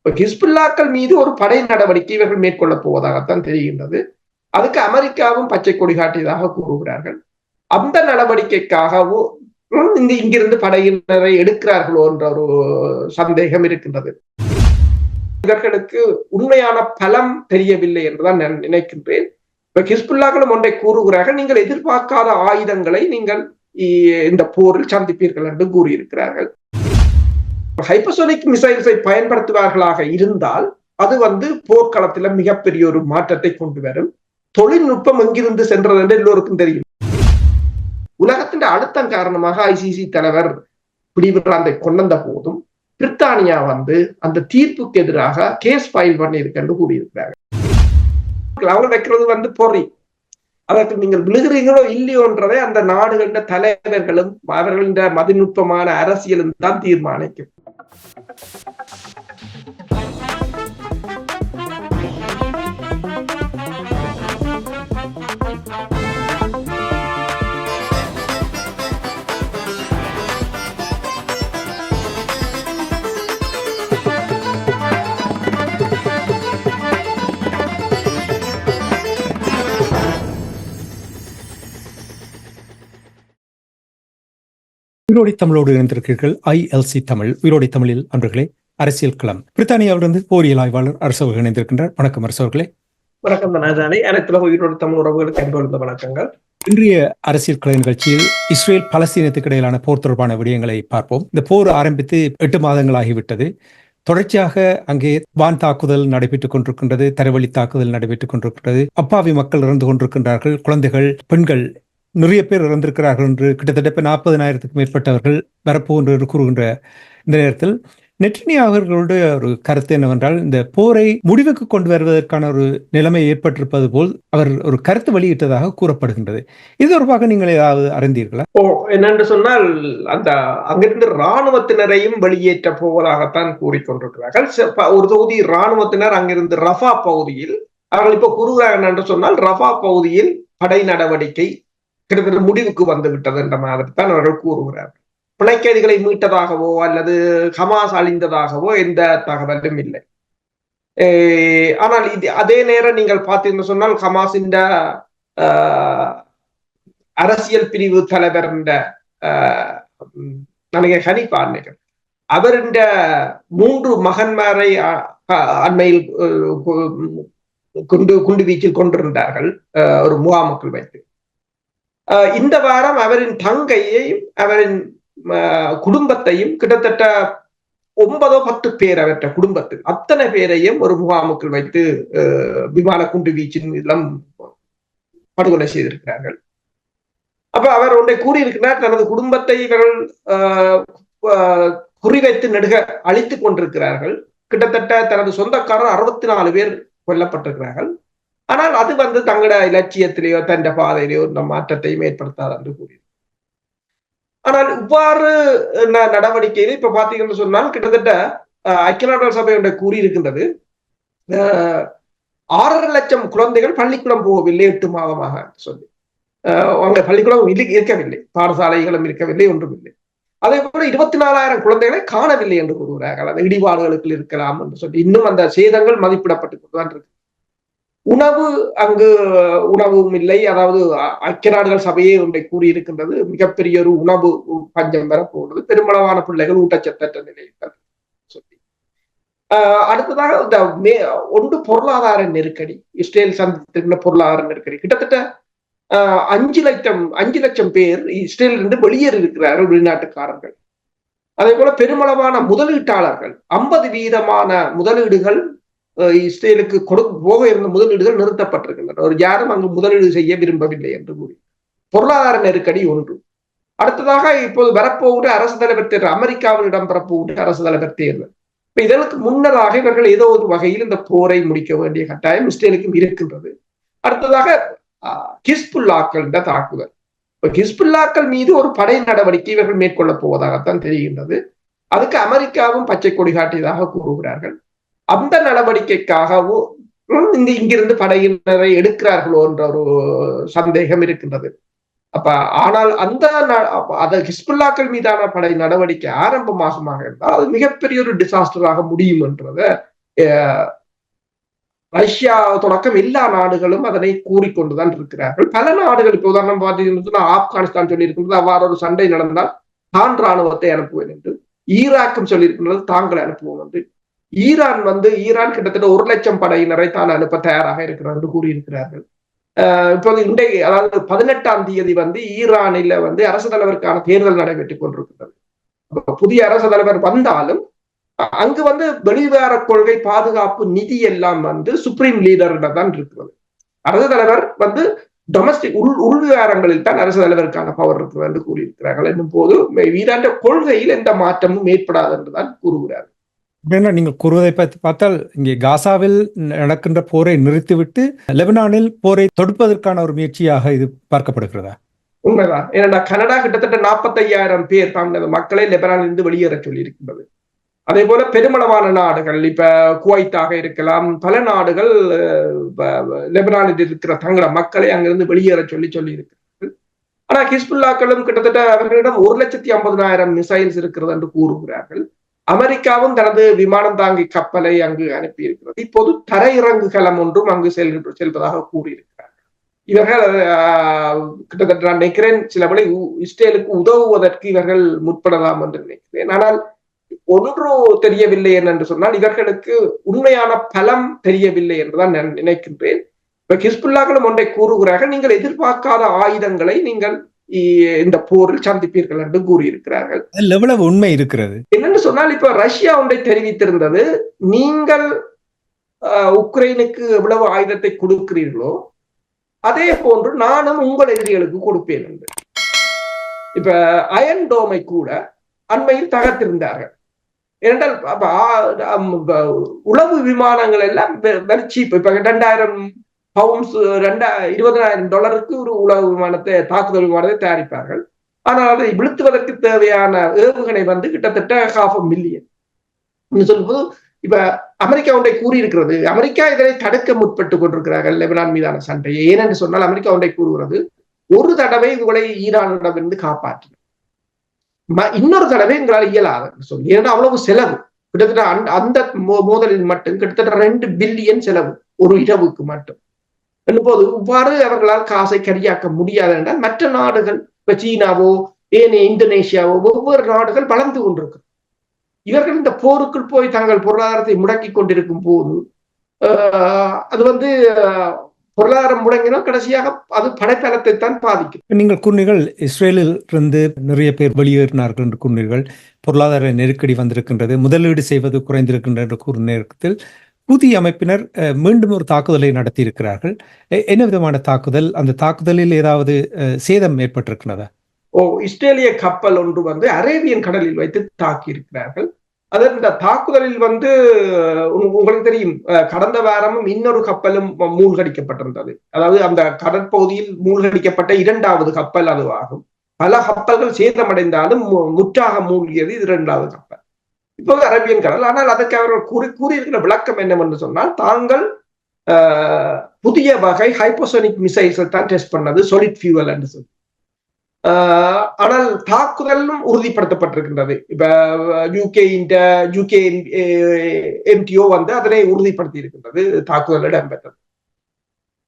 இப்ப ஹிஸ்புல்லாக்கள் மீது ஒரு படை நடவடிக்கை இவர்கள் மேற்கொள்ளப் போவதாகத்தான் தெரிகின்றது. அதுக்கு அமெரிக்காவும் பச்சை கொடி காட்டியதாக கூறுகிறார்கள். அந்த நடவடிக்கைக்காகவும் இந்த இங்கிருந்து படையினரை எடுக்கிறார்களோ என்ற ஒரு சந்தேகம் இருக்கின்றது. இவர்களுக்கு உண்மையான பலம் தெரியவில்லை என்றுதான் நான் நினைக்கின்றேன். இப்ப ஹிஸ்புல்லாக்களும் ஒன்றை கூறுகிறார்கள் நீங்கள் எதிர்பார்க்காத ஆயுதங்களை நீங்கள் இந்த போரில் சந்திப்பீர்கள் என்று கூறியிருக்கிறார்கள். ஹைப்பர்சோனிக் மிசைல்ஸை பயன்படுத்துவார்களாக இருந்தால் அது வந்து போர்க்களத்துல மிகப்பெரிய ஒரு மாற்றத்தை கொண்டு வரும். தொழில்நுட்பம் எங்கிருந்து சென்றது என்று எல்லோருக்கும் தெரியும். உலகத்தின் அழுத்தம் காரணமாக ஐசிசி தலைவர் பிடிவிராந்தை கொண்டந்த போதும் பிரித்தானியா வந்து அந்த தீர்ப்புக்கு எதிராக கேஸ் ஃபைல் பண்ணியிருக்கன்னு கூறியிருக்கிறார்கள். அவங்க வைக்கிறது வந்து பொறி. அதற்கு நீங்கள் விழுகிறீங்களோ இல்லையோன்றதை அந்த நாடுகளின் தலைவர்களும் அவர்களின் மதிநுட்பமான அரசியலும் தான் தீர்மானிக்கும். உயிரோடி தமிழோடு இணைந்திருக்கிறீர்கள் ஐஎல்சி தமிழ். உயிரோடி தமிழில் அன்பர்களே அரசியல் களம். பிரித்தானியாவிலிருந்து போரியல் ஆய்வாளர் அரசவர்கள் இணைந்திருக்கின்றார். வணக்கம் அரசவர்களே வணக்கம் உயிரோடு தமிழ் உறவுகளுக்கு வணக்கங்கள். இன்றைய அரசியல் கள நிகழ்ச்சியில் இஸ்ரேல் பலஸ்தீனத்துக்கு இடையிலான போர் தொடர்பான விடயங்களை பார்ப்போம். இந்த போர் ஆரம்பித்து எட்டு மாதங்களாகிவிட்டது. தொடர்ச்சியாக அங்கே வான் தாக்குதல் நடைபெற்றுக் கொண்டிருக்கின்றது தரவழி தாக்குதல் நடைபெற்றுக் கொண்டிருக்கின்றது. அப்பாவி மக்கள் இறந்து கொண்டிருக்கின்றார்கள். குழந்தைகள் பெண்கள் நிறைய பேர் இறந்திருக்கிறார்கள் என்று கிட்டத்தட்ட நாற்பதனாயிரத்துக்கு மேற்பட்டவர்கள் வரப்போன்று என்று கூறுகின்ற இந்த நேரத்தில் நெற்றினி அவர்களுடைய ஒரு கருத்து என்னவென்றால் இந்த போரை முடிவுக்கு கொண்டு வருவதற்கான ஒரு நிலைமை ஏற்பட்டிருப்பது போல் அவர் ஒரு கருத்து வெளியிட்டதாக கூறப்படுகின்றது. இது தொடர்பாக நீங்கள் ஏதாவது அறிந்தீர்களா? ஓ என்னென்று சொன்னால் அந்த அங்கிருந்து இராணுவத்தினரையும் வெளியேற்ற போவதாகத்தான் கூறிக்கொண்டிருக்கிறார்கள் ஒரு தொகுதி இராணுவத்தினர் அங்கிருந்து ரஃபா பகுதியில் அவர்கள் இப்போ கூறுகிறார்கள் என்று சொன்னால் ரஃபா பகுதியில் படை நடவடிக்கை கிட்டத்தட்ட முடிவுக்கு வந்து விட்டது என்ற மாதிரி தான் அவர்கள் கூறுகிறார் பிணைக்கைதிகளை மீட்டதாகவோ அல்லது ஹமாஸ் அழிந்ததாகவோ எந்த தகவலும் இல்லை. ஆனால் இது அதே நேரம் நீங்கள் பார்த்தீங்கன்னு சொன்னால் ஹமாஸின் அரசியல் பிரிவு தலைவர் நினைக்க ஹனிபா அன்னைகள் அவரின் மூன்று மகன்மாரை அண்மையில் குண்டு குண்டு வீச்சில் கொண்டிருந்தார்கள் ஒரு முகாமுக்குள் வைத்து. இந்த வாரம் அவரின் தங்கையையும் அவரின் குடும்பத்தையும் கிட்டத்தட்ட ஒன்பதோ பத்து பேர் அவற்ற குடும்பத்தில். அத்தனை பேரையும் ஒரு முகாமுக்குள் வைத்து விமான குண்டு வீச்சின் இதெல்லாம் படுகொலை செய்திருக்கிறார்கள். அப்ப அவர் ஒன்றை கூறியிருக்கிறார் தனது குடும்பத்தை இவர்கள் குறிவைத்து நெடுக அழித்துக் கொண்டிருக்கிறார்கள். கிட்டத்தட்ட தனது சொந்தக்காரர் அறுபத்தி நாலு பேர் கொல்லப்பட்டிருக்கிறார்கள். ஆனால் அது வந்து தங்களோட இலட்சியத்திலேயோ தன் பாதையிலேயோ இந்த மாற்றத்தையும் ஏற்படுத்தாது என்று கூறியது. ஆனால் இவ்வாறு நடவடிக்கையில் இப்ப பாத்தீங்கன்னு சொன்னால் கிட்டத்தட்ட ஐக்கிய நாடுகள் சபையுடைய கூறியிருக்கின்றது. ஆறரை லட்சம் குழந்தைகள் பள்ளிக்கூடம் போகவில்லை எட்டு மாதமாக சொல்லி. அங்க பள்ளிக்கூடம் இருக்கவில்லை. பாடசாலைகளும் இருக்கவில்லை ஒன்றும் இல்லை அதே போல இருபத்தி நாலாயிரம் குழந்தைகளை காணவில்லை என்று கூறுகிறார்கள். அந்த இடிபாடுகளுக்கு இருக்கலாம் என்று சொல்லி இன்னும் அந்த சேதங்கள் மதிப்பிடப்பட்டு கொண்டுதான் இருக்கு. உணவு அங்கு உணவும் இல்லை. அதாவது ஐக்கிய நாடுகள் சபையே ஒன்றை கூறியிருக்கின்றது. மிகப்பெரிய ஒரு உணவு பஞ்சம் வரப்போகிறது பெருமளவான பிள்ளைகள் ஊட்டச்சத்தற்ற நிலையில் சொல்லி. அடுத்ததாக இந்த மே ஒன்று பொருளாதார நெருக்கடி. இஸ்ரேல் சந்தித்திருந்த பொருளாதார நெருக்கடி. கிட்டத்தட்ட அஞ்சு லட்சம் அஞ்சு லட்சம் பேர் இஸ்ரேலிருந்து வெளியேறி இருக்கிறார்கள் வெளிநாட்டுக்காரர்கள். அதே போல பெருமளவான முதலீட்டாளர்கள். ஐம்பது வீதமான முதலீடுகள் இஸ்ரேலுக்கு கொடுக்க போக இருந்த முதலீடுகள் நிறுத்தப்பட்டிருக்கின்றன. ஒரு யாரும் அங்கு முதலீடு செய்ய விரும்பவில்லை என்று கூறி. பொருளாதார நெருக்கடி ஒன்று அடுத்ததாக இப்போது வரப்போகிற அரசு தலைவர் தேர்தல் அமெரிக்காவில் இடம்பெறப்போகிற அரசு தலைவர் தேர்தல் இப்ப இதற்கு முன்னதாக இவர்கள் ஏதோ ஒரு வகையில் இந்த போரை முடிக்க வேண்டிய கட்டாயம் இஸ்ரேலுக்கும் இருக்கின்றது. அடுத்ததாக ஹிஸ்புல்லாக்கள் தாக்குதல். இப்ப ஹிஸ்புல்லாக்கள் மீது ஒரு படை நடவடிக்கை இவர்கள் மேற்கொள்ளப் போவதாகத்தான் தெரிகின்றது. அதுக்கு அமெரிக்காவும் பச்சை கொடி காட்டியதாக கூறுகிறார்கள். அந்த நடவடிக்கைக்காகவும் இந்த இங்கிருந்து படையினரை எடுக்கிறார்களோ என்ற ஒரு சந்தேகம் இருக்கின்றது. அப்ப ஆனால் அந்த அது ஹிஸ்புல்லாக்கள் மீதான படை நடவடிக்கை ஆரம்பமாகமாக இருந்தால் அது மிகப்பெரிய ஒரு டிசாஸ்டராக முடியும் என்றத ரஷ்யா தொடக்கம் எல்லா நாடுகளும் அதனை கூறிக்கொண்டுதான் இருக்கிறார்கள். பல நாடுகள் இப்ப உதாரணம் பார்த்தீங்கன்னா ஆப்கானிஸ்தான் சொல்லியிருக்கின்றது அவ்வாறு ஒரு சண்டை நடந்தால் தான் ராணுவத்தை அனுப்புவேன் என்று ஈராக்கும் சொல்லியிருக்கின்றது தாங்கள் அனுப்புவோம் என்று. ஈரான் வந்து ஈரான் கிட்டத்தட்ட ஒரு லட்சம் படையினரை தான் அனுப்ப தயாராக இருக்கிறார் என்று கூறியிருக்கிறார்கள் இப்போது இன்றைக்கு அதாவது பதினெட்டாம் தேதி வந்து ஈரானில வந்து அரசு தலைவருக்கான தேர்தல் நடைபெற்றுக் கொண்டிருக்கிறது புதிய அரசு தலைவர் வந்தாலும் அங்கு வந்து வெளிவார கொள்கை பாதுகாப்பு நிதி எல்லாம் வந்து சுப்ரீம் லீடரிடம் தான் இருக்கிறது. அரசு தலைவர் வந்து டொமஸ்டிக் உள் உள்விவகாரங்களில் தான் அரசு தலைவருக்கான பவர் இருக்கிறது என்று கூறியிருக்கிறார்கள். என்னும் போது ஈராண்ட கொள்கையில் எந்த மாற்றமும் ஏற்படாது என்றுதான் கூறுகிறார்கள். ஏன்னா நீங்கள் கூறுவதை பற்றி பார்த்தால் இங்கே காசாவில் நடக்கின்ற போரை நிறுத்திவிட்டு லெபனானில் போரை தொடுப்பதற்கான ஒரு முயற்சியாக இது பார்க்கப்படுகிறதா? உண்மைதான். ஏன்னா கனடா கிட்டத்தட்ட நாற்பத்தையாயிரம் பேர் தங்களது மக்களை லெபனானிலிருந்து வெளியேற சொல்லி இருக்கின்றது அதே போல பெருமளவான நாடுகள் இப்ப குவைத்தாக இருக்கலாம் பல நாடுகள் லெபனானில் இருக்கிற தங்கள மக்களை அங்கிருந்து வெளியேற சொல்லி சொல்லி இருக்கிறார்கள் ஆனா ஹிஸ்புல்லாக்களும் கிட்டத்தட்ட அவர்களிடம் ஒரு லட்சத்தி ஐம்பதனாயிரம் மிசைல்ஸ் இருக்கிறது என்று கூறுகிறார்கள். அமெரிக்காவும் தனது விமானம் தாங்கி கப்பலை அங்கு அனுப்பி இருக்கிறது இப்போது தரையிறங்குகளம் ஒன்றும் அங்கு செல்கின்ற செல்வதாக கூறியிருக்கிறார்கள். இவர்கள் கிட்டத்தட்ட நான் நினைக்கிறேன் சிலபடி இஸ்ரேலுக்கு உதவுவதற்கு இவர்கள் முற்படலாம் என்று நினைக்கிறேன். ஆனால் ஒன்று தெரியவில்லை என்று சொன்னால் இவர்களுக்கு உண்மையான பலம் தெரியவில்லை என்றுதான் நான் நினைக்கின்றேன். இப்ப ஹிஸ்புல்லாக்களும் ஒன்றை கூறுகிறார்கள் நீங்கள் எதிர்பார்க்காத ஆயுதங்களை நீங்கள் இந்த போரில் சந்திப்பீர்கள் என்று கூறியிருக்கிறார்கள். எவ்வளவு உண்மை இருக்கிறது? என்னன்னு சொன்னால் இப்ப ரஷ்யா ஒன்றை தெரிவித்திருந்தது. நீங்கள் உக்ரைனுக்கு எவ்வளவு ஆயுதத்தை கொடுக்கிறீர்களோ அதே போன்று நானும் உங்கள் எதிரிகளுக்கு கொடுப்பேன் என்று. இப்ப அயன் டோமை கூட அண்மையில் தகர்த்திருந்தார்கள். ஏனென்றால் உளவு விமானங்கள் எல்லாம் வெரி சீப் இப்ப ரெண்டாயிரம் பவுன்ஸ் ரெண்டா இருபதனாயிரம் டாலருக்கு ஒரு உளவு விமானத்தை தாக்குதல் விமானத்தை தயாரிப்பார்கள். ஆனால் அதை விழுத்துவதற்கு தேவையான ஏவுகணை வந்து கிட்டத்தட்ட ஹாஃப் அ மில்லியன் சொல்லும்போது இப்ப அமெரிக்கா ஒன்றை கூறியிருக்கிறது. அமெரிக்கா இதனை தடுக்க முற்பட்டு கொண்டிருக்கிறார்கள் லெபனான் மீதான சண்டையை ஏனென்று சொன்னால் அமெரிக்கா ஒன்றை கூறுகிறது. ஒரு தடவை உங்களை ஈரானிடமிருந்து காப்பாற்றின இன்னொரு தடவை எங்களால் இயலாது சொல்லி ஏன்னா அவ்வளவு செலவு. கிட்டத்தட்ட அந்த மோதலில் மட்டும் கிட்டத்தட்ட ரெண்டு பில்லியன் செலவு. ஒரு இரவுக்கு மட்டும். போது இவ்வாறு அவர்களால் காசை கரியாக்க முடியாது என்றால் மற்ற நாடுகள் இப்ப சீனாவோ ஏனைய இந்தோனேஷியாவோ ஒவ்வொரு நாடுகள் வளர்ந்து கொண்டிருக்கு இவர்கள் இந்த போருக்குள் போய் தங்கள் பொருளாதாரத்தை முடக்கி கொண்டிருக்கும் போது அது வந்து பொருளாதாரம் முடங்கினால் கடைசியாக அது படைத்தளத்தை தான் பாதிக்கும். நீங்கள் கூறினீர்கள் இஸ்ரேலில் இருந்து நிறைய பேர் வெளியேறினார்கள் என்று கூறினீர்கள் பொருளாதார நெருக்கடி வந்திருக்கின்றது முதலீடு செய்வது குறைந்திருக்கின்ற என்று நேரத்தில் புதிய அமைப்பினர் மீண்டும் ஒரு தாக்குதலை நடத்தி இருக்கிறார்கள் என்ன விதமான தாக்குதல்? அந்த தாக்குதலில் ஏதாவது சேதம் ஏற்பட்டிருக்கிறதா? ஓ இஸ்ரேலிய கப்பல் ஒன்று வந்து அரேபியன் கடலில் வைத்து தாக்கி இருக்கிறார்கள் அதன் இந்த தாக்குதலில் வந்து உங்களுக்கு தெரியும் கடந்த வாரமும் இன்னொரு கப்பலும் மூழ்கடிக்கப்பட்டிருந்தது. அதாவது அந்த கடற்பகுதியில் மூழ்கடிக்கப்பட்ட இரண்டாவது கப்பல் அதுவாகும். பல கப்பல்கள் சேதமடைந்தாலும் முற்றாக மூழ்கியது இது இரண்டாவது கப்பல். இப்போது அரேபியன் கடல் ஆனால் அதற்கு அவர்கள் கூறி கூறியிருக்கிற விளக்கம் என்னவென்று சொன்னால் தாங்கள் புதிய வகை ஹைப்போசோனிக் மிசைல்ஸை தான் டெஸ்ட் பண்ணது சொலிட் ஃபியூவல் என்று சொல்லி. ஆனால் தாக்குதலும் உறுதிப்படுத்தப்பட்டிருக்கின்றது. இப்ப யூகே இந்த யூகே எம்டிஓ வந்து அதனை உறுதிப்படுத்தி இருக்கின்றது தாக்குதல் இடம்பெற்றது.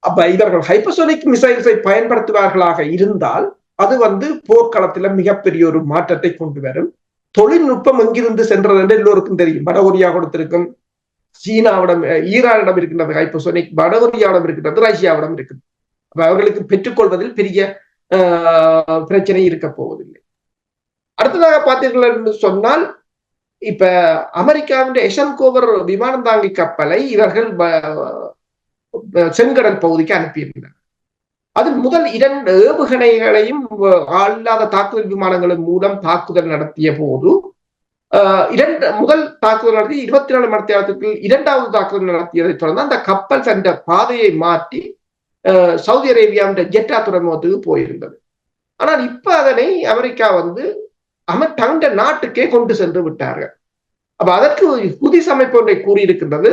அப்ப இவர்கள் ஹைப்பசோனிக் மிசைல்ஸை பயன்படுத்துவார்களாக இருந்தால் அது வந்து போர்க்களத்துல மிகப்பெரிய ஒரு மாற்றத்தை கொண்டு வரும். தொழில்நுட்பம் எங்கிருந்து சென்றது என்று எல்லோருக்கும் தெரியும். வடகொரியா கொடுத்திருக்கும் சீனாவிடம் ஈரானிடம் இருக்கின்றது. ஹைப்போசோனிக் வடகொரியாவிடம் இருக்கின்றது ரஷ்யாவிடம் இருக்குது அவர்களுக்கு பெற்றுக்கொள்வதில் பெரிய பிரச்சனை இருக்க போவதில்லை. அடுத்ததாக பார்த்தீர்கள் என்று சொன்னால் இப்ப அமெரிக்காவின் எஷன்கோவர் விமானம் தாங்கி கப்பலை இவர்கள் செங்கடல் பகுதிக்கு அனுப்பியிருந்தனர் அதில் முதல் இரண்டு ஏவுகணைகளையும் இல்லாத தாக்குதல் விமானங்களின் மூலம் தாக்குதல் நடத்திய போது இரண்டு முதல் தாக்குதல் நடத்தி இருபத்தி நாலு மணி நேரத்துக்கு இரண்டாவது தாக்குதல் நடத்தியதை தொடர்ந்து அந்த கப்பல் சென்ற பாதையை மாற்றி சவுதி அரேபியாவின் ஜெட்டா துறைமுகத்துக்கு போயிருந்தது. ஆனால் இப்ப அதனை அமெரிக்கா வந்து அம தங்க நாட்டுக்கே கொண்டு சென்று விட்டார்கள். அப்ப அதற்கு புதிஸ் அமைப்பு ஒன்றை கூறியிருக்கின்றது.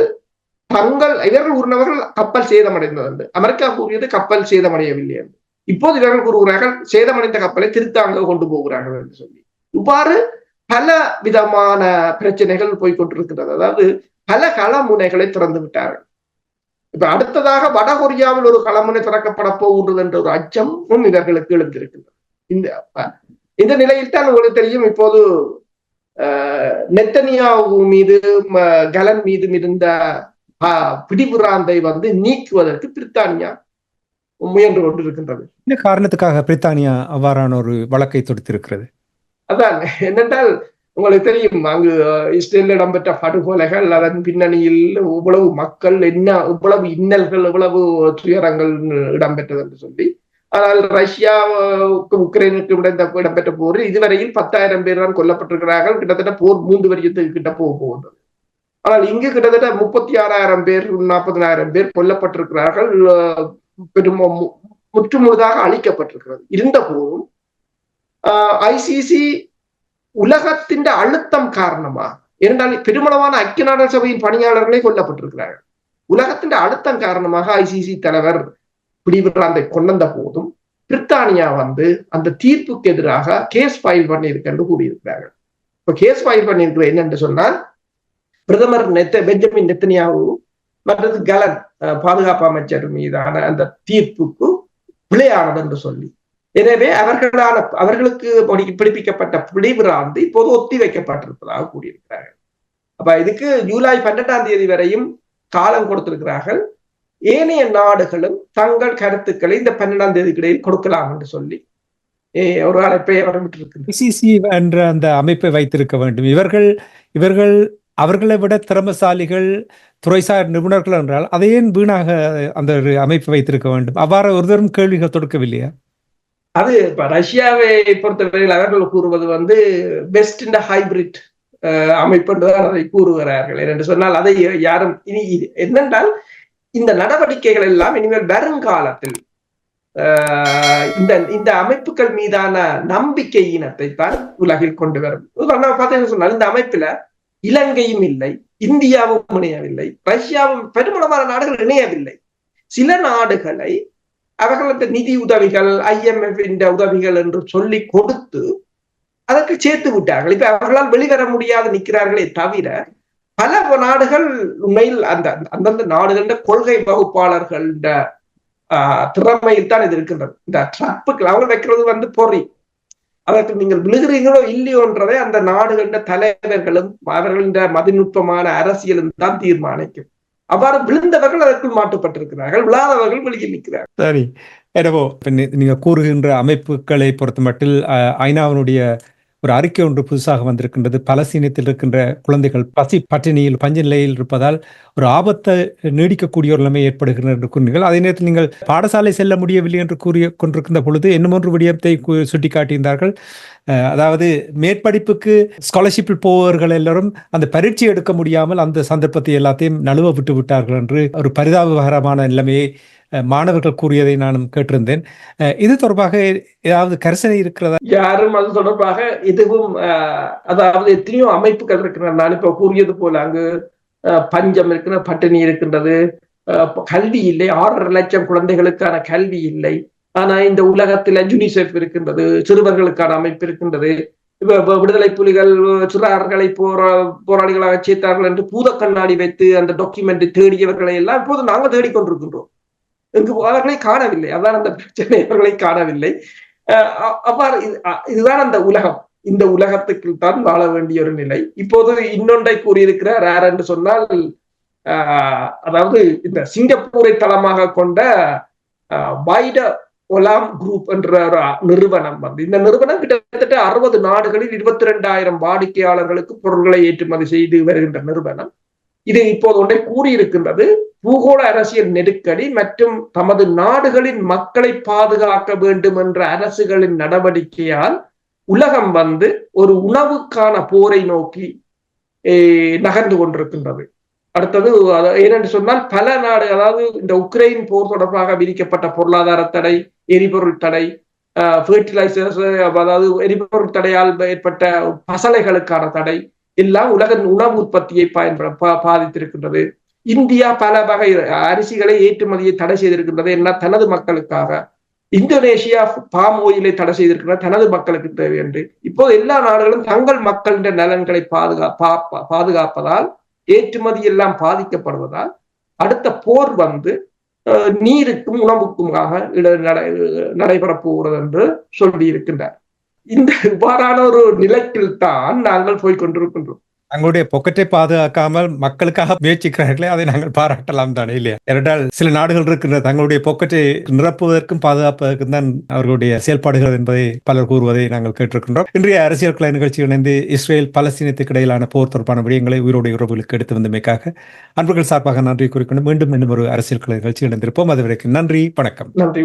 தங்கள் இவர்கள் கூறினவர்கள் கப்பல் சேதமடைந்தது என்று அமெரிக்கா கூறியது கப்பல் சேதமடையவில்லை என்று. இப்போது இவர்கள் கூறுகிறார்கள் சேதமடைந்த கப்பலை திருத்தாங்க கொண்டு போகிறார்கள் என்று சொல்லி. இவ்வாறு பல விதமான பிரச்சனைகள் போய்கொண்டிருக்கிறது அதாவது பல களமுனைகளை திறந்து விட்டார்கள். இப்ப அடுத்ததாக வடகொரியாவில் ஒரு களமுனை திறக்கப்பட போகின்றது என்ற ஒரு அச்சமும் இவர்களுக்கு எழுந்திருக்கின்றது. இந்த இந்த நிலையில் தான் உங்களுக்கு தெரியும் இப்போது நெத்தனியாவு மீது கலன் மீது இருந்த பிடிபுராந்தை வந்து நீக்குவதற்கு பிரித்தானியா முயன்று கொண்டிருக்கின்றது. என்ன காரணத்துக்காக பிரித்தானியா அவ்வாறான ஒரு வழக்கை தொடுத்திருக்கிறது? அதான் என்னென்றால் உங்களுக்கு தெரியும் அங்கு இஸ்ரேலில் இடம்பெற்ற படுகொலைகள் அதன் பின்னணியில் இவ்வளவு மக்கள் என்ன இவ்வளவு இன்னல்கள் இவ்வளவு துயரங்கள் இடம்பெற்றது என்று சொல்லி ஆனால் ரஷ்யாவுக்கு உக்ரைனுக்கு இடந்த இடம்பெற்ற போர் இதுவரையில் பத்தாயிரம் பேர் தான் கொல்லப்பட்டிருக்கிறார்கள். கிட்டத்தட்ட போர் மூன்று வரியத்துக்கு கிட்ட போக போகின்றது. ஆனால் இங்கு கிட்டத்தட்ட முப்பத்தி ஆறாயிரம் பேர் நாற்பதினாயிரம் பேர் கொல்லப்பட்டிருக்கிறார்கள். பெரும் முற்றுமுழுதாக அழிக்கப்பட்டிருக்கிறது. இருந்த போதும் ஐசிசி உலகத்தின் அழுத்தம் காரணமா இரண்டால் பெருமளவான ஐக்கிய நாடுகள் சபையின் பணியாளர்களே கொல்லப்பட்டிருக்கிறார்கள். உலகத்தின் அழுத்தம் காரணமாக ஐசிசி தலைவர் பிடிவிராந்தை கொண்ட போதும் பிரித்தானியா வந்து அந்த தீர்ப்புக்கு எதிராக கேஸ் ஃபைல் பண்ணியிருக்கு என்று கூறியிருக்கிறார்கள். இப்ப கேஸ் ஃபைல் பண்ணியிருக்கிற என்னென்று சொன்னால் பிரதமர் நெத்த பெஞ்சமின் நெத்தனியாவு மற்றது கலன் பாதுகாப்பு அமைச்சர் மீதான அந்த தீர்ப்புக்கு பிழையானது என்று சொல்லி. எனவே அவர்களான அவர்களுக்கு பிடிப்பிக்கப்பட்ட பிடிவிராந்து இப்போது ஒத்தி வைக்கப்பட்டிருப்பதாக கூறியிருக்கிறார்கள். அப்ப இதுக்கு ஜூலை பன்னெண்டாம் தேதி வரையும் காலம் கொடுத்திருக்கிறார்கள். ஏனைய நாடுகளும் தங்கள் கருத்துக்களை இந்த பன்னெண்டாம் தேதிக்கு இடையில் கொடுக்கலாம் என்று சொல்லி ஒரு அழைப்பை வரவிட்டிருக்கு என்ற அந்த அமைப்பை வைத்திருக்க வேண்டும். இவர்கள் இவர்கள் அவர்களை விட திறமசாலிகள் துறைசார் நிபுணர்கள் என்றால் அதை ஏன் வீணாக அந்த அமைப்பு வைத்திருக்க வேண்டும். அவ்வாறு ஒருதரும் கேள்விகள் தொடுக்கவில்லையா? அது இப்ப ரஷ்யாவை பொறுத்தவரையில் அவர்கள் கூறுவது வந்து பெஸ்ட் இந்த ஹைபிரிட் அமைப்புன்றதான் அதை கூறுகிறார்கள். என்று சொன்னால் அதை யாரும் இனி என்னென்றால் இந்த நடவடிக்கைகள் எல்லாம் இனிமேல் வருங்காலத்தில் இந்த இந்த அமைப்புகள் மீதான நம்பிக்கை இனத்தை தான் உலகில் கொண்டு வரும். பார்த்தீங்கன்னு சொன்னால் இந்த அமைப்புல இலங்கையும் இல்லை இந்தியாவும் இணையவில்லை ரஷ்யாவும் பெருமளவான நாடுகள் இணையவில்லை. சில நாடுகளை அவர்களது நிதி உதவிகள் ஐஎம்எஃப் உதவிகள் என்று சொல்லி கொடுத்து அதற்கு சேர்த்து விட்டார்கள். இப்ப அவர்களால் வெளிவர முடியாது நிற்கிறார்களே தவிர பல நாடுகள் உண்மையில் அந்த அந்தந்த நாடுகளின் கொள்கை வகுப்பாளர்கள் திறமையில் தான் இது இருக்கின்றது. இந்த ட்ரப்புகள் அவங்க வைக்கிறது வந்து பொறி. அதற்கு நீங்கள் விழுகிறீங்களோ இல்லையோன்றதை அந்த நாடுகளின் தலைவர்களும் அவர்களின் மதிநுட்பமான அரசியலும் தான் தீர்மானிக்கும். அவ்வாறு விழுந்தவர்கள் அதற்குள் மாட்டுப்பட்டிருக்கிறார்கள் விழாதவர்கள் வெளியில் நிற்கிறார்கள். சரி. எனவோ நீங்க கூறுகின்ற அமைப்புகளை பொறுத்த மட்டில் ஐநாவினுடைய ஒரு அறிக்கை ஒன்று புதுசாக வந்திருக்கின்றது. பலஸ்தீனத்தில் இருக்கின்ற குழந்தைகள் பசி பட்டினியில் பஞ்ச நிலையில் இருப்பதால் ஒரு ஆபத்தை நீடிக்கக்கூடிய ஒரு நிலைமை ஏற்படுகிறது என்று கூறினீர்கள். அதே நேரத்தில் நீங்கள் பாடசாலை செல்ல முடியவில்லை என்று கூறிய கொண்டிருக்கின்ற பொழுது இன்னும் ஒன்று விடயத்தை சுட்டிக்காட்டியிருந்தார்கள். அதாவது மேற்படிப்புக்கு ஸ்காலர்ஷிப்பில் போவர்கள் எல்லாரும் அந்த பரீட்சை எடுக்க முடியாமல் அந்த சந்தர்ப்பத்தை எல்லாத்தையும் நழுவ விட்டு விட்டார்கள் என்று ஒரு பரிதாபகரமான நிலைமையை மாணவர்கள் கூறியதை நானும் கேட்டிருந்தேன். இது தொடர்பாக ஏதாவது கரிசனை இருக்கிறதா? யாரும் அது தொடர்பாக எதுவும் அதாவது எத்தனையோ அமைப்புகள் இருக்கின்றன. நான் இப்ப கூறியது போல அங்கு பஞ்சம் இருக்கிற பட்டினி இருக்கின்றது. கல்வி இல்லை. ஆறரை லட்சம் குழந்தைகளுக்கான கல்வி இல்லை. ஆனா இந்த உலகத்துல யூனிசெஃப் இருக்கின்றது சிறுவர்களுக்கான அமைப்பு இருக்கின்றது. விடுதலை புலிகள் சிறார்களை போரா போராளிகளாக சேர்த்தார்கள் என்று பூத கண்ணாடி வைத்து அந்த டாக்குமெண்ட் தேடியவர்களை எல்லாம் இப்போது நாங்கள் தேடிக்கொண்டிருக்கின்றோம். இங்கு அவர்களை காணவில்லை. அதான் அந்த பிரச்சனை. அவர்களை காணவில்லை. அவ்வாறு இதுதான் அந்த உலகம். இந்த உலகத்துக்கு தான் வாழ வேண்டிய ஒரு நிலை. இப்போது இன்னொன்றை கூறியிருக்கிறார். யார் என்று சொன்னால் அதாவது இந்த சிங்கப்பூரை தளமாக கொண்ட வைட ஒலாம் குரூப் என்ற ஒரு நிறுவனம் வந்து இந்த நிறுவனம் கிட்டத்தட்ட அறுபது நாடுகளில் இருபத்தி ரெண்டாயிரம் வாடிக்கையாளர்களுக்கு பொருட்களை ஏற்றுமதி செய்து வருகின்ற நிறுவனம். இது இப்போது ஒன்றை கூறியிருக்கின்றது. பூகோள அரசியல் நெருக்கடி மற்றும் தமது நாடுகளின் மக்களை பாதுகாக்க வேண்டும் என்ற அரசுகளின் நடவடிக்கையால் உலகம் வந்து ஒரு உணவுக்கான போரை நோக்கி நகர்ந்து கொண்டிருக்கின்றது. அடுத்தது ஏனென்று சொன்னால் பல நாடு அதாவது இந்த உக்ரைன் போர் தொடர்பாக விதிக்கப்பட்ட பொருளாதார தடை எரிபொருள் தடை ஃபெர்டிலைசர்ஸ் அதாவது எரிபொருள் தடையால் ஏற்பட்ட பசலைகளுக்கான தடை எல்லாம் உலக உணவு உற்பத்தியை பயன்பட பாதித்திருக்கின்றது. இந்தியா பல வகை அரிசிகளை ஏற்றுமதியை தடை செய்திருக்கின்றது. என்ன தனது மக்களுக்காக. இந்தோனேஷியா பாம் ஓயிலை தடை செய்திருக்கின்ற தனது மக்களுக்கு தேவை என்று. இப்போது எல்லா நாடுகளும் தங்கள் மக்களின் நலன்களை பாதுகா பாதுகாப்பதால் ஏற்றுமதி எல்லாம் பாதிக்கப்படுவதால் அடுத்த போர் வந்து நீருக்கும் உணவுக்குமாக நடை நடைபெறப் போகிறது என்று சொல்லி இருக்கின்றார் இந்த இவ்வாறான ஒரு நிலைக்கில் தான் நாங்கள் போய் கொண்டிருக்கின்றோம். தங்களுடைய பொக்கெட்டை பாதுகாக்காமல் மக்களுக்காக முயற்சிக்கிறார்களே அதை நாங்கள் பாராட்டலாம் தானே இல்லையா? ஏனென்றால் சில நாடுகள் இருக்கின்ற தங்களுடைய பொக்கெட்டை நிரப்புவதற்கும் பாதுகாப்பதற்கும் தான் அவர்களுடைய செயல்பாடுகள் என்பதை பலர் கூறுவதை நாங்கள் கேட்டிருக்கின்றோம். இன்றைய அரசியல் கலை நிகழ்ச்சியில் இணைந்து இஸ்ரேல் பலஸ்தீனத்துக்கு இடையிலான போர் தொடர்பான விடயங்களை உயிரோடு உறவுகளுக்கு எடுத்து வந்தமைக்காக அன்பர்கள் சார்பாக நன்றி குறிக்கணும் மீண்டும் இன்னும் ஒரு அரசியல் கலை நிகழ்ச்சி இணைந்திருப்போம். அதுவரைக்கும் நன்றி வணக்கம். நன்றி